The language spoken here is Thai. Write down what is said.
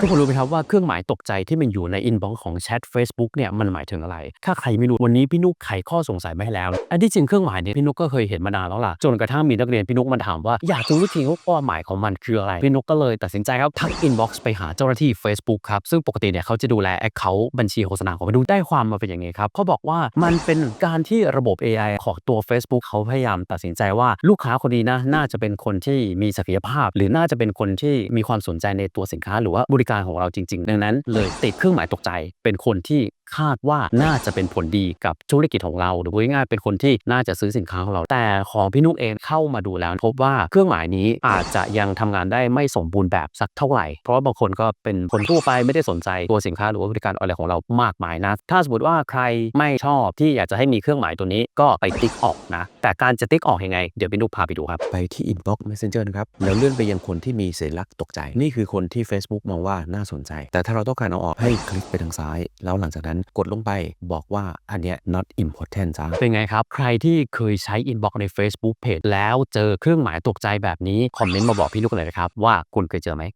ทุกคนรู้ไหมครับว่าเครื่องหมายตกใจที่มันอยู่ในอินบ็อกซ์ของแชท Facebook เนี่ยมันหมายถึงอะไร ถ้าใครไม่รู้วันนี้พี่นุกไขข้อสงสัยไมาให้แล้ว อันที่จริงเครื่องหมายเนี่ยพี่นุกก็เคยเห็นมานานแล้วล่ะ จนกระทั่งมีนักเรียนพี่นุกมาถามว่าอยากรู้วิธีว่าความหมายของมันคืออะไร พี่นุกก็เลยตัดสินใจครับทักอินบ็อกซ์ไปหาเจ้าหน้าที่ Facebook ครับ ซึ่งปกติเนี่ยเขาจะดูแลแอคเคาท์บัญชีโฆษณาของพี่นุกได้ความมาเป็นอย่างนี้ครับเขาบอกว่ามันเป็นการที่ระบบ AI ของตัว Facebook เขาพยายามตัดสินใจว่าลูกค้าคนนี้นะน่าจะเป็นคนที่มีศักยภาพ หรือน่าจะเป็นคนที่มีความสนใจในตัวสินค้าหรือว่าบริการของเราจริง ๆ ดังนั้นเลยติดเครื่องหมายตกใจเป็นคนที่ คาดว่าน่าจะเป็นผลดีกับธุรกิจของเราหรือว่าง่ายๆเป็นคนที่น่าจะซื้อสินค้าของเรา แต่ของพี่นุ๊กเองเข้ามาดูแล้ว พบว่าเครื่องหมายนี้อาจจะยังทำงานได้ไม่สมบูรณ์แบบสักเท่าไหร่ เพราะว่าบางคนก็เป็นคนทั่วไปไม่ได้สนใจตัวสินค้าหรือว่าบริการอะไรของเรามากมายนะ ถ้าสมมติว่าใครไม่ชอบที่อยากจะให้มีเครื่องหมายตัวนี้ก็ไปติ๊กออกนะ แต่การจะติ๊กออกยังไง เดี๋ยวพี่นุ๊กพาไปดูครับ ไปที่ Inbox Messenger นะครับแล้วเลื่อนไปยังคนที่มีสัญลักษณ์ตกใจ นี่คือคนที่ Facebook มองว่าน่าสนใจ แต่ถ้าเราต้องการเอาออกให้คลิกไปทางซ้าย แล้วหลังจากนั้นกดลงไปบอกว่าอันเนี้ย not important จ้าเป็นไงครับ ใครที่เคยใช้ inbox ใน Facebook Page แล้วเจอเครื่องหมายตกใจแบบนี้ คอมเมนต์มาบอกพี่ลูกเลยนะครับ ว่าคุณเคยเจอไหม